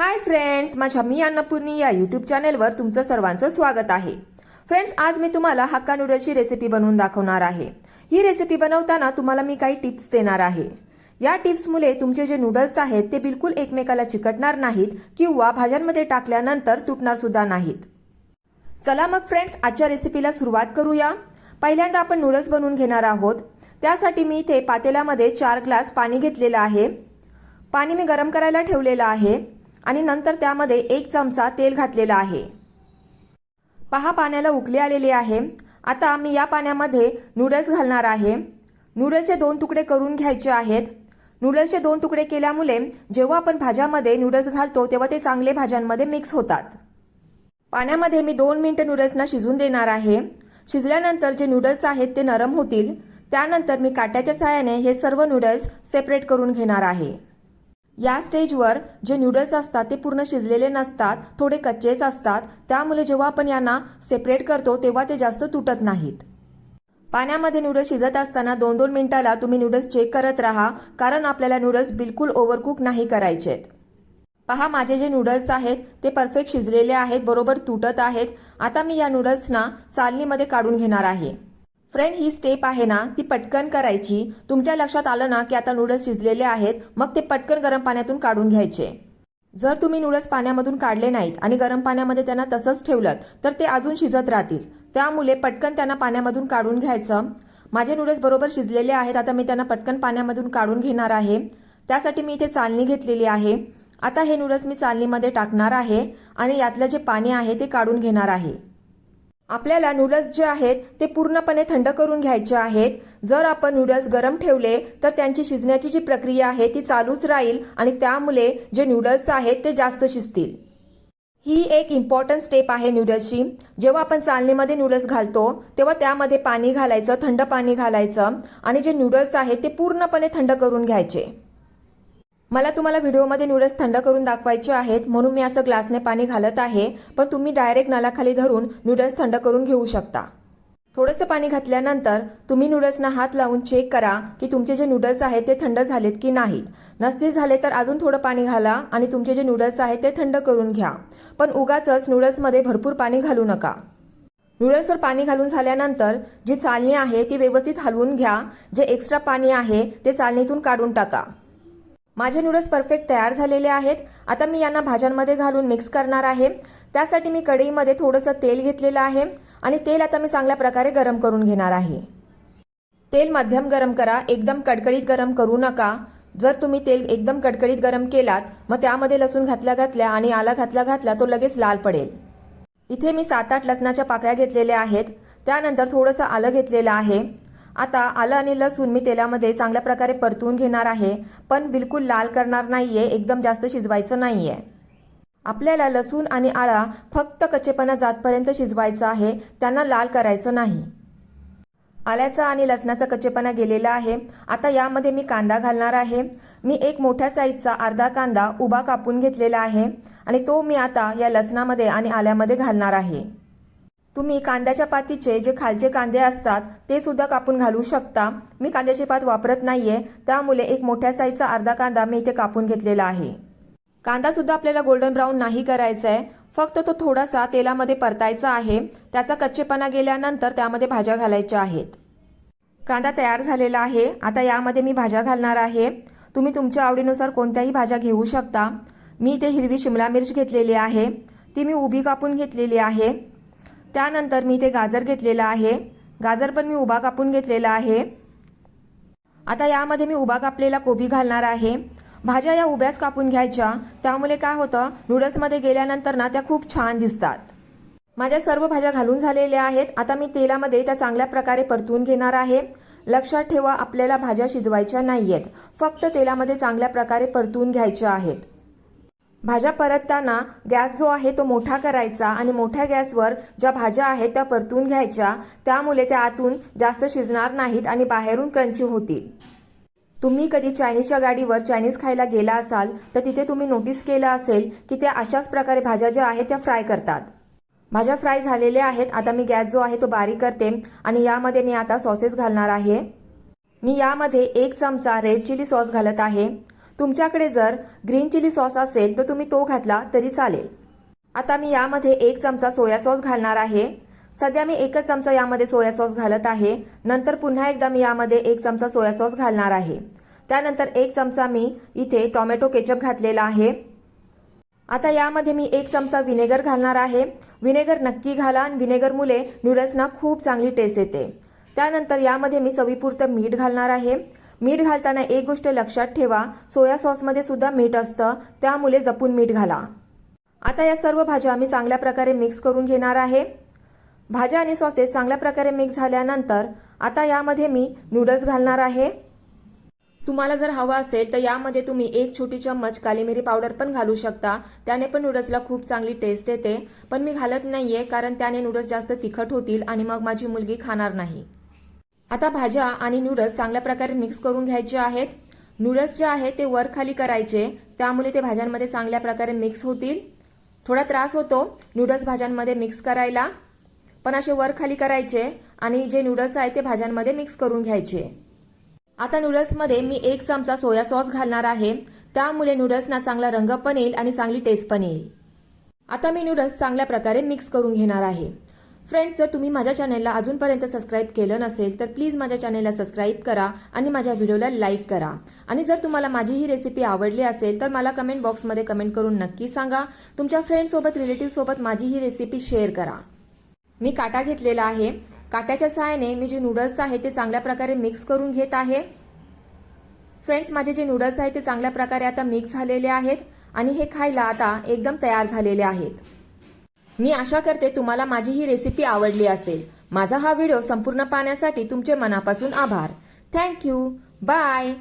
Hi friends माझ्या मी अन्नपूर्णी या YouTube चॅनेलवर तुमचं सर्वांचं स्वागत आहे. फ्रेंड्स आज मी तुम्हाला हक्का नूडल्सची रेसिपी बनवून दाखवणार आहे. ही रेसिपी बनवताना तुम्हाला मी काही टिप्स देणार आहे. या टिप्समुळे तुमचे जे नूडल्स आहेत ते बिलकुल एकमेकाला चिकटणार नाहीत किंवा भाज्यांमध्ये टाकल्यानंतर तुटणार सुद्धा नाहीत. चला मग फ्रेंड्स आजच्या रेसिपीला सुरुवात करूया. पहिल्यांदा आपण नूडल्स बनवून घेणार आहोत. त्यासाठी मी इथे पातेल्यामध्ये चार ग्लास पाणी घेतलेलं आहे. पाणी मी गरम करायला ठेवलेलं आहे. आणि नंतर त्यामध्ये एक चमचा तेल घातलेला आहे. पहा पाण्याला उकली आलेली आहे. आता मी या पाण्यामध्ये नूडल्स घालणार आहे. नूडल्सचे दोन तुकडे करून घ्यायचे आहेत. नूडल्सचे दोन तुकडे केल्यामुळे जेव्हा आपण भाज्यामध्ये नूडल्स घालतो तेव्हा ते चांगले भाज्यांमध्ये मिक्स होतात. पाण्यामध्ये मी दोन मिनिटं नूडल्सना शिजून देणार आहे. शिजल्यानंतर जे नूडल्स आहेत ते नरम होतील. त्यानंतर मी काट्याच्या सहाय्याने हे सर्व नूडल्स सेपरेट करून घेणार आहे. या स्टेजवर जे नूडल्स असतात ते पूर्ण शिजलेले नसतात थोडे कच्चेच असतात. त्यामुळे जेव्हा आपण यांना सेपरेट करतो तेव्हा ते जास्त तुटत नाहीत. पाण्यामध्ये नूडल्स शिजत असताना दोन दोन मिनिटाला तुम्ही नूडल्स चेक करत राहा कारण आपल्याला नूडल्स बिलकुल ओव्हरकुक नाही करायचेत. पहा माझे जे नूडल्स आहेत ते परफेक्ट शिजलेले आहेत बरोबर तुटत आहेत. आता मी या नूडल्सना चालणीमध्ये काढून घेणार आहे. फ्रेंड ही स्टेप आहे ना ती पटकन करायची. तुमच्या लक्षात आलं ना की आता नूडल्स शिजलेले आहेत मग ते पटकन गरम पाण्यातून काढून घ्यायचे. जर तुम्ही नूडल्स पाण्यामधून काढले नाहीत आणि गरम पाण्यामध्ये त्यांना तसंच ठेवलं तर ते अजून शिजत राहतील. त्यामुळे पटकन त्यांना पाण्यामधून काढून घ्यायचं. माझे नूडल्स बरोबर शिजलेले आहेत आता मी त्यांना पटकन पाण्यामधून काढून घेणार आहे. त्यासाठी मी इथे चालणी घेतलेली आहे. आता हे नूडल्स मी चालणीमध्ये टाकणार आहे आणि यातलं जे पाणी आहे ते काढून घेणार आहे. आपल्याला नूडल्स जे आहेत ते पूर्णपणे थंड करून घ्यायचे आहेत. जर आपण नूडल्स गरम ठेवले तर त्यांची शिजण्याची जी प्रक्रिया आहे ती चालूच राहील आणि त्यामुळे जे नूडल्स आहेत ते जास्त शिजतील. ही एक इम्पॉर्टंट स्टेप आहे नूडल्सची जेव्हा आपण चालणीमध्ये नूडल्स घालतो तेव्हा त्यामध्ये पाणी घालायचं थंड पाणी घालायचं आणि जे नूडल्स आहेत ते पूर्णपणे थंड करून घ्यायचे. मला तुम्हाला व्हिडिओमध्ये नूडल्स थंड करून दाखवायचे आहेत म्हणून मी असं ग्लासने पाणी घालत आहे पण तुम्ही डायरेक्ट नळाखाली धरून नूडल्स थंड करून घेऊ शकता. थोडंसं पाणी घातल्यानंतर तुम्ही नूडल्सना हात लावून चेक करा की तुमचे जे नूडल्स आहेत ते थंड झालेत की नाहीत. नसतील झाले तर अजून थोडं पाणी घाला आणि तुमचे जे नूडल्स आहेत ते थंड करून घ्या. पण उगाच नूडल्समध्ये भरपूर पाणी घालू नका. नूडल्सवर पाणी घालून झाल्यानंतर जी चालणी आहे ती व्यवस्थित हलवून घ्या. जे एक्स्ट्रा पाणी आहे ते चालणीतून काढून टाका. माझे नूडल्स परफेक्ट तयार झालेले आहेत. आता मी यांना भाज्यांमध्ये घालून मिक्स करणार आहे. त्यासाठी मी कढईमध्ये थोडंसं तेल घेतलेलं आहे आणि तेल आता मी चांगल्या प्रकारे गरम करून घेणार आहे. तेल मध्यम गरम करा. एकदम कडकडीत गरम करू नका. जर तुम्ही तेल एकदम कडकडीत गरम केलात मग त्यामध्ये लसूण घातल्या घातल्या आणि आला घातल्या घातल्या तो लगेच लाल पडेल. इथे मी सात आठ लसणाच्या पाकळ्या घेतलेल्या आहेत. त्यानंतर थोडंसं आलं घेतलेलं आहे. आता आलं आणि लसूण मी तेलामध्ये चांगल्या प्रकारे परतवून घेणार आहे पण बिलकुल लाल करणार नाही आहे एकदम जास्त शिजवायचं नाही आहे आपल्याला लसूण आणि आळा फक्त कच्चेपणा जातपर्यंत शिजवायचं आहे त्यांना लाल करायचं नाही. आल्याचा आणि लसणाचा कच्चेपणा गेलेला आहे आता यामध्ये मी कांदा घालणार आहे. मी एक मोठ्या साईजचा अर्धा कांदा उभा कापून घेतलेला आहे आणि तो मी आता या लसणामध्ये आणि आल्यामध्ये घालणार आहे. तुम्ही कांद्याच्या पातीचे जे खालचे कांदे असतात ते सुद्धा कापून घालू शकता. मी कांद्याची पात वापरत नाहीये त्यामुळे एक मोठ्या साईजचा अर्धा कांदा मी इथे कापून घेतलेला आहे. कांदा सुद्धा आपल्याला गोल्डन ब्राऊन नाही करायचा आहे फक्त तो थोडासा तेलामध्ये परतायचा आहे. त्याचा कच्चेपणा गेल्यानंतर त्यामध्ये भाज्या घालायच्या आहेत. कांदा तयार झालेला आहे. आता यामध्ये मी भाज्या घालणार आहे. तुम्ही तुमच्या आवडीनुसार कोणत्याही भाज्या घेऊ शकता. मी इथे हिरवी शिमला मिर्च घेतलेली आहे. ती मी उभी कापून घेतलेली आहे. त्यानंतर मी इथे गाजर घेतलेला आहे. गाजर पण मी उभा कापून घेतलेला आहे. आता यामध्ये मी उभा कापलेला कोबी घालणार आहे. भाज्या या उभ्याच कापून घ्यायच्या. त्यामुळे काय होतं? नूडल्समध्ये गेल्यानंतर ना त्या खूप छान दिसतात. माझ्या सर्व भाज्या घालून झालेल्या आहेत. आता मी तेलामध्ये त्या चांगल्या प्रकारे परतून घेणार आहे. लक्षात ठेवा आपल्याला भाज्या शिजवायच्या नाही आहेत फक्त तेलामध्ये चांगल्या प्रकारे परतून घ्यायच्या आहेत. भाज्या परतताना गॅस जो आहे तो मोठा करायचा आणि मोठ्या गॅसवर ज्या भाज्या आहेत त्या परतून घ्यायच्या. त्यामुळे त्या आतून जास्त शिजणार नाहीत आणि बाहेरून क्रंची होतील. तुम्ही कधी चायनीजच्या गाडीवर चायनीज खायला गेला असाल तर तिथे तुम्ही नोटीस केलं असेल की त्या अशाच प्रकारे भाज्या ज्या आहेत त्या फ्राय करतात. भाज्या फ्राय झालेल्या आहेत आता मी गॅस जो आहे तो बारीक करते आणि यामध्ये मी आता सॉसेस घालणार आहे. मी यामध्ये एक चमचा रेड चिली सॉस घालत आहे. तुमच्याकडे जर ग्रीन चिली सॉस असेल तर तुम्ही तो घातला तरी चालेल. आता मी यामध्ये एक चमचा सोया सॉस घालणार आहे. सध्या मी एकच चमचा यामध्ये सोया सॉस घालत आहे. नंतर पुन्हा एकदा मी यामध्ये एक चमचा सोया सॉस घालणार आहे. त्यानंतर एक चमचा मी इथे टोमॅटो केचप घातलेला आहे. आता यामध्ये मी एक चमचा विनेगर घालणार आहे. विनेगर नक्की घाला आणि व्हिनेगरमुळे नूडल्सना खूप चांगली टेस्ट येते. त्यानंतर यामध्ये मी चवीपुरतं मीठ घालणार आहे. मीठ घालताना एक गोष्ट लक्षात ठेवा सोया सॉसमध्ये सुद्धा मीठ असतं त्यामुळे जपून मीठ घाला. आता या सर्व भाज्या आम्ही चांगल्या प्रकारे मिक्स करून घेणार आहे. भाज्या आणि सॉसेस चांगल्या प्रकारे मिक्स झाल्यानंतर आता यामध्ये मी नूडल्स घालणार आहे. तुम्हाला जर हवा असेल तर यामध्ये तुम्ही एक छोटी चम्मच काली मिरी पावडर पण घालू शकता. त्याने पण नूडल्सला खूप चांगली टेस्ट येते. पण मी घालत नाहीये कारण त्याने नूडल्स जास्त तिखट होतील आणि मग माझी मुलगी खाणार नाही. आता भाज्या आणि नूडल्स चांगल्या प्रकारे मिक्स करून घ्यायचे आहेत. नूडल्स जे आहे ते वर खाली करायचे. त्यामुळे ते भाज्यांमध्ये चांगल्या प्रकारे मिक्स होतील. थोडा त्रास होतो नूडल्स भाज्यांमध्ये मिक्स करायला. पण असे वर खाली करायचे आणि जे नूडल्स आहे ते भाज्यांमध्ये मिक्स करून घ्यायचे. आता नूडल्समध्ये मी एक चमचा सोया सॉस घालणार आहे. त्यामुळे नूडल्सना चांगला रंग पण येईल आणि चांगली टेस्ट पण येईल. आता मी नूडल्स चांगल्या प्रकारे मिक्स करून घेणार आहे. फ्रेंड्स जर तुम्ही माझ्या चॅनलला अजूनपर्यंत सबस्क्राईब केलं नसेल तर प्लीज माझ्या चॅनलला सबस्क्राईब करा आणि माझ्या व्हिडिओला लाईक करा. आणि जर तुम्हाला माझी ही रेसिपी आवडली असेल तर मला कमेंट बॉक्समध्ये कमेंट करून नक्की सांगा. तुमच्या फ्रेंड्ससोबत रिलेटिव्हसोबत माझी ही रेसिपी शेअर करा. मी काटा घेतलेला आहे. काट्याच्या सहाय्याने मी जे नूडल्स आहे ते चांगल्या प्रकारे मिक्स करून घेत आहे. फ्रेंड्स माझे जे नूडल्स आहेत ते चांगल्या प्रकारे आता मिक्स झालेले आहेत आणि हे खायला आता एकदम तयार झालेले आहेत. मी आशा करते तुम्हाला माझी ही रेसिपी आवडली असेल. माझा हा व्हिडिओ संपूर्ण पाहण्यासाठी तुमचे मनापासून आभार. Thank you bye